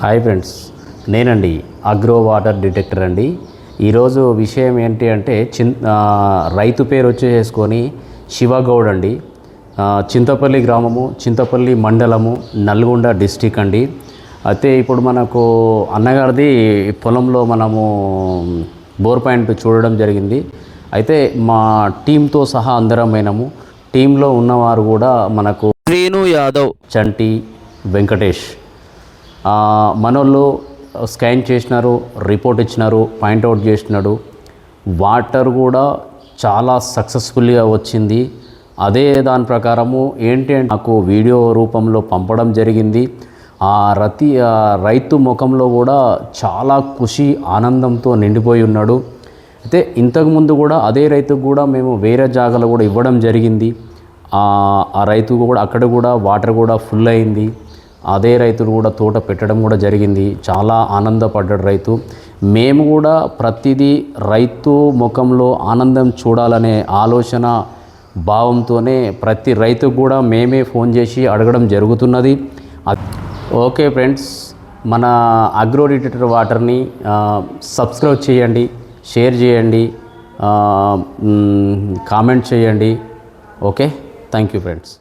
Hi friends నేనండి agro water detector అండి. ఈరోజు విషయం ఏంటి అంటే చిన్ రైతు పేరు వచ్చేసుకొని శివగౌడ్ అండి. చింతపల్లి గ్రామము చింతపల్లి మండలము నల్గొండ డిస్టిక్ అండి. అయితే ఇప్పుడు మనకు అన్నగారిది పొలంలో మనము బోర్ పాయింట్ చూడడం జరిగింది. అయితే మా టీంతో సహా అందరం పోయినాము టీంలో ఉన్నవారు కూడా మనకు శ్రీను యాదవ్ చంటి వెంకటేష్. మనోళ్ళు స్కాన్ చేసినారు రిపోర్ట్ ఇచ్చినారు పాయింట్అవుట్ చేసినాడు. వాటర్ కూడా చాలా సక్సెస్ఫుల్గా వచ్చింది. అదే దాని ప్రకారము ఏంటి అంటే నాకు వీడియో రూపంలో పంపడం జరిగింది. ఆ రతి రైతు ముఖంలో కూడా చాలా ఖుషి ఆనందంతో నిండిపోయి ఉన్నాడు. అయితే ఇంతకుముందు కూడా అదే రైతుకు కూడా మేము వేరే జాగాలో కూడా ఇవ్వడం జరిగింది. ఆ ఆ రైతు కూడా అక్కడ కూడా వాటర్ కూడా ఫుల్ అయింది. అదే రైతులు కూడా తోట పెట్టడం కూడా జరిగింది. చాలా ఆనందపడ్డాడు రైతు. మేము కూడా ప్రతిదీ రైతు ముఖంలో ఆనందం చూడాలనే ఆలోచన భావంతోనే ప్రతి రైతుకు కూడా మేమే ఫోన్ చేసి అడగడం జరుగుతున్నది. ఓకే ఫ్రెండ్స్ మన అగ్రో వాటర్ని సబ్స్క్రైబ్ చేయండి షేర్ చేయండి కామెంట్ చేయండి. Okay thank you friends.